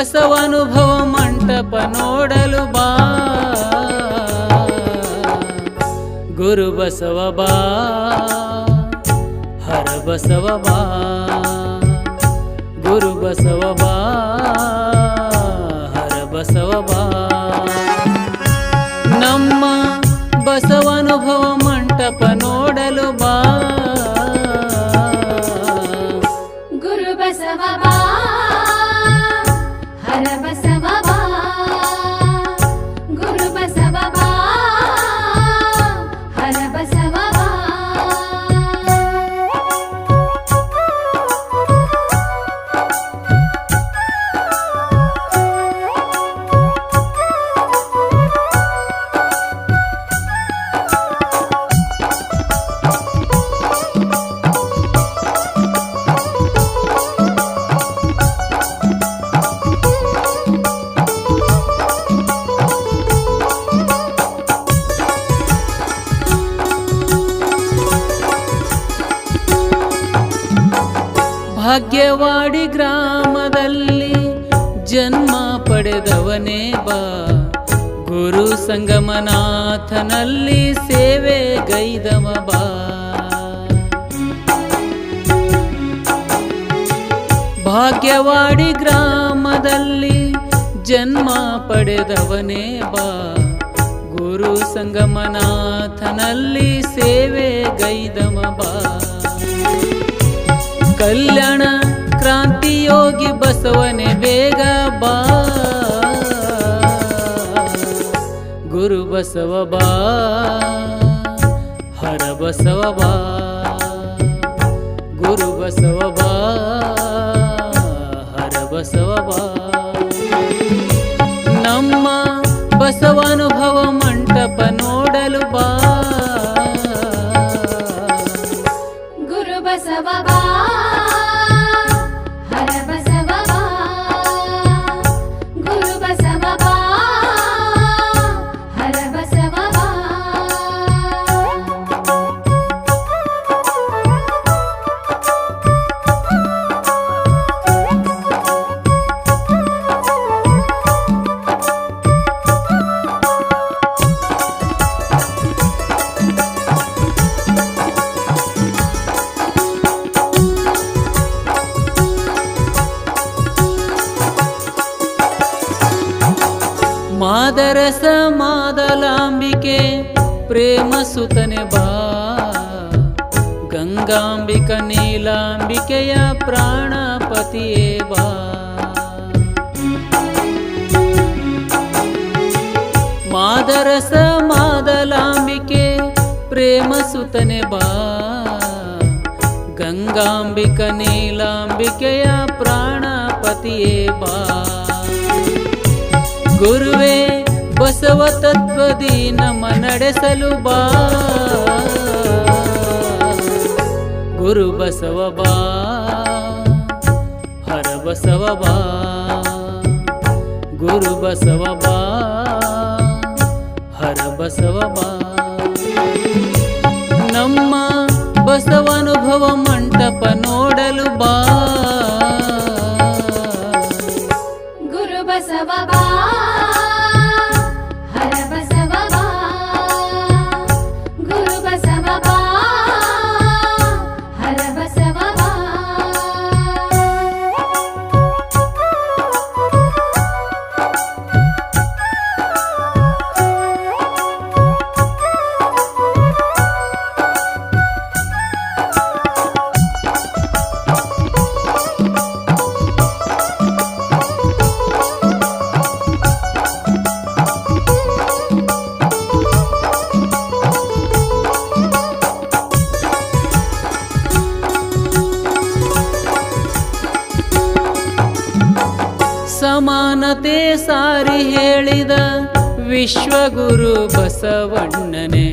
ಬಸವನುಭವ ಮಂಟಪ ನೋಡಲು ಬಾ. ಗುರು ಬಸವ ಬಾ. ಹರ ಬಸವ ಬಾ. ಗುರು ಬಸವ ಬಾ. ಭಾಗ್ಯವಾಡಿ ಗ್ರಾಮದಲ್ಲಿ ಜನ್ಮ ಪಡೆದವನೇ ಬಾ. ಗುರು ಸಂಗಮನಾಥನಲ್ಲಿ ಸೇವೆ ಗೈದವ ಬಾ. ಭಾಗ್ಯವಾಡಿ ಗ್ರಾಮದಲ್ಲಿ ಜನ್ಮ ಪಡೆದವನೇ ಬಾ. ಗುರು ಸಂಗಮನಾಥನಲ್ಲಿ ಸೇವೆ ಗೈದವ ಬಾ. ಕಲ್ಯಾಣ ಕ್ರಾಂತಿಯೋಗಿ ಬಸವನೆ ಬೇಗ ಬಾ. ಗುರು ಬಸವ ಬಾ. ಹರ ಬಸವ ಬಾ. ಗುರು ಬಸವ ಮಾದರಸ ಮಾದಲಾಂಬಿಕೆ, ಪ್ರೇಮ ಸುತನೆ ಬಾ. ಗಂಗಾಂಬಿಕ ನೀಲಾಂಬಿಕೆಯ ಪ್ರಾಣಪತಿಯೇ ಬಾ. ಮಾದರಸ ಮಾದಲಾಂಬಿಕೆ, ಪ್ರೇಮ ಸುತನೆ ಬಾ. ಗಂಗಾಂಬಿಕ ನೀಲಾಂಬಿಕೆಯ ಪ್ರಾಣಪತಿಯೇ ಬಾ. ಗುರುವೇ ಬಸವ ತತ್ವದಿ ನಮ್ಮ ನಡೆಸಲು ಬಾ. ಗುರು ಬಸವ ಬಾ. ಹರ ಬಸವ ಬಾ. ಗುರು ಬಸವ ಬಾ. ಹರ ಬಸವ ಬಾ. ನಮ್ಮ ಬಸವನುಭವ ಮಂಟಪ ನೋಡಲು ಬಾ. ವಿಶ್ವಗುರು ಬಸವಣ್ಣನೆ,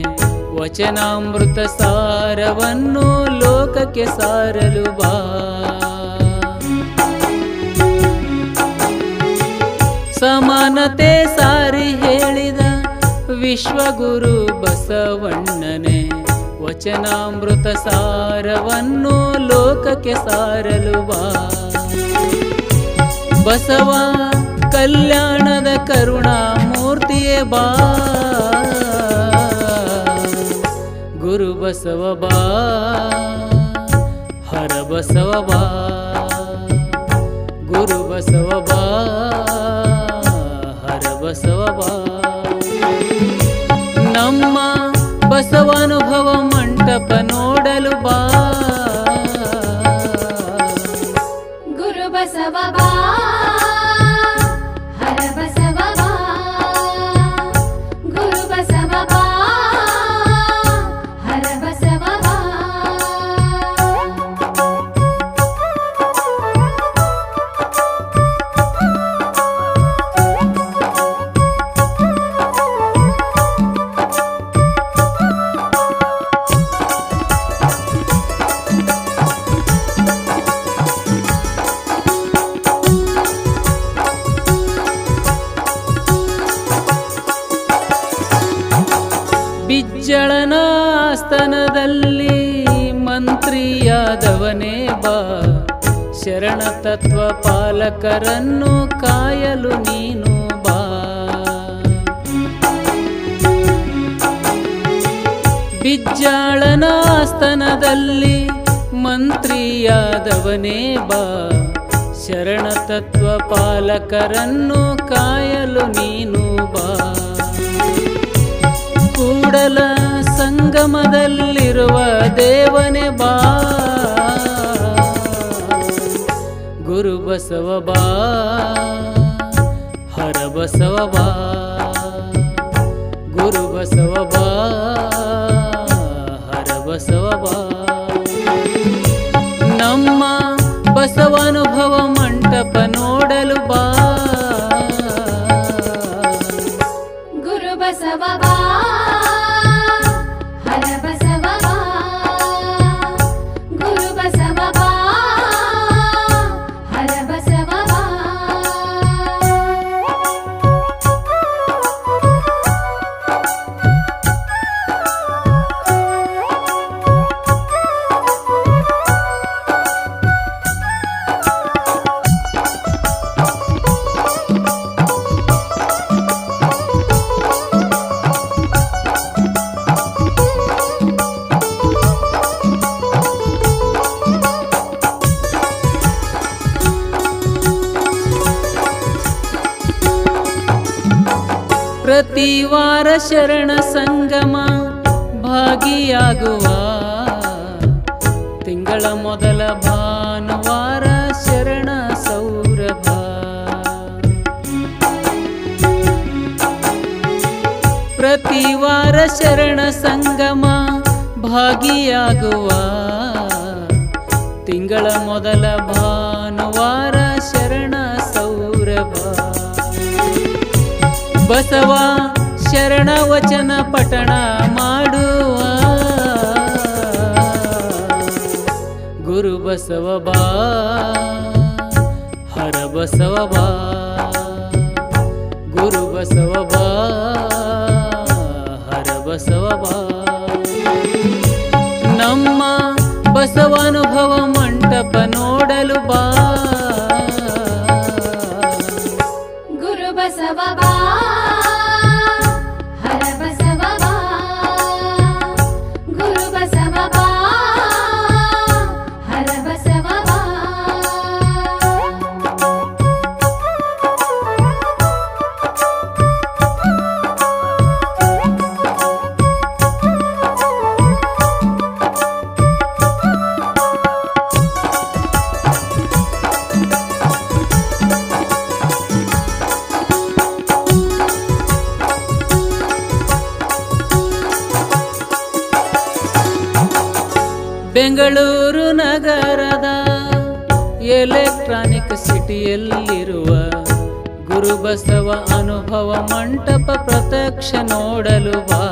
ವಚನಾಮೃತ ಸಾರವನ್ನು ಲೋಕಕ್ಕೆ ಸಾರಲು ಬಾ. ಸಮಾನತೆ ಸಾರಿ ಹೇಳಿದ ವಿಶ್ವಗುರು ಬಸವಣ್ಣನೆ, ವಚನಾಮೃತ ಸಾರವನ್ನು ಲೋಕಕ್ಕೆ ಸಾರಲು ಬಾ. ಬಸವ ಕಲ್ಯಾಣದ ಕರುಣಾಮೂರ್ತಿಯೇ ಬಾ. ಗುರು ಬಸವ ಬಾ. ಹರ ಬಸವ ಬಾ. ಗುರು ಬಸವ ಬಾ. ಹರ ಬಸವ ಬಾ. ನಮ್ಮ ಬಸವಾನುಭವ ಮಂಟಪ ನೋಡಲು ಬಾ. ಗುರು ಬಸವ ಬಾ. ಸ್ತನದಲ್ಲಿ ಮಂತ್ರಿಯಾದವನೇ ಬಾ. ಶರಣ ತತ್ವ ಪಾಲಕರನ್ನು ಕಾಯಲು ನೀನು ಬಾ. ಬಿಜ್ಜಾಳನ ಸ್ತನದಲ್ಲಿ ಮಂತ್ರಿಯಾದವನೇ ಬಾ. ಶರಣ ತತ್ವ ಪಾಲಕರನ್ನು ಕಾಯಲು ನೀನು ಬಾ. ಕೂಡಲ ಸಂಗಮದಲ್ಲಿರುವ ದೇವನೆ ಬಾ. ಗುರು ಬಸವ ಬಾ. ಹರ ಬಸವ ಬಾ. ಗುರು ಬಸವ ಬಾ. ಹರ ಬಸವ ಬಾ. ನಮ್ಮ ಬಸವಾನುಭವ ಮಂಟಪ ನೋಡಲು ಬಾ. ಗುರು ಬಸವ ಬಾ. ಪ್ರತಿ ವಾರ ಶರಣ ಸಂಗಮ ಭಾಗಿಯಾಗುವ. ತಿಂಗಳ ಮೊದಲ ಭಾನುವಾರ ಶರಣ ಸೌರಭ. ಪ್ರತಿ ವಾರ ಶರಣ ಸಂಗಮ ಭಾಗಿಯಾಗುವ. ತಿಂಗಳ ಮೊದಲ ಭಾನುವಾರ ಶರಣ ಸೌರಭ. ಬಸವ ಶರಣ ವಚನ ಪಠಣ ಮಾಡುವ. ಗುರು ಬಸವ ಬಾ, ಹರ ಬಸವ ಬಾ, ಗುರು ಬಸವ ಬಾ, ಹರ ಬಸವ ಬಾ. ನಮ್ಮ ಬಸವಾನುಭವ ಮಂಟಪ ನೋಡಲು ಬಾ. ಗುರು ಬಸವ ಬಾ. ಹರ ಬಸವ ಎಲೆಕ್ಟ್ರಾನಿಕ್ ಸಿಟಿಯಲ್ಲಿರುವ ಗುರುಬಸವ ಅನುಭವ ಮಂಟಪ ಪ್ರತ್ಯಕ್ಷ ನೋಡಲು ಬಾ.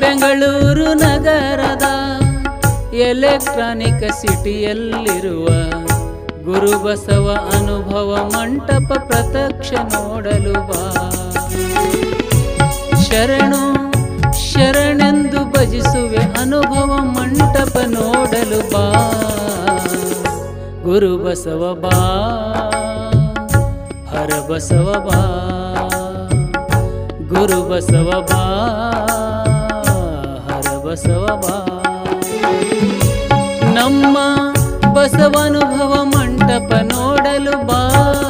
ಬೆಂಗಳೂರು ನಗರದ ಎಲೆಕ್ಟ್ರಾನಿಕ್ ಸಿಟಿಯಲ್ಲಿರುವ ಗುರುಬಸವ ಅನುಭವ ಮಂಟಪ ಪ್ರತ್ಯಕ್ಷ ನೋಡಲು ಬಾ. ಶರಣು, ಶರಣೆಂದು ಭಜಿಸುವೆ ಅನುಭವ ಮಂಟಪ ನೋಡಲು ಬಾ. ಗುರು ಬಸವ ಬಾ. ಹರ ಬಸವ ಬಾ. ಗುರು ಬಸವ ಬಾ. ಹರ ಬಸವ ಬಾ. ನಮ್ಮ ಬಸವ ಅನುಭವ ಮಂಟಪ ನೋಡಲು ಬಾ.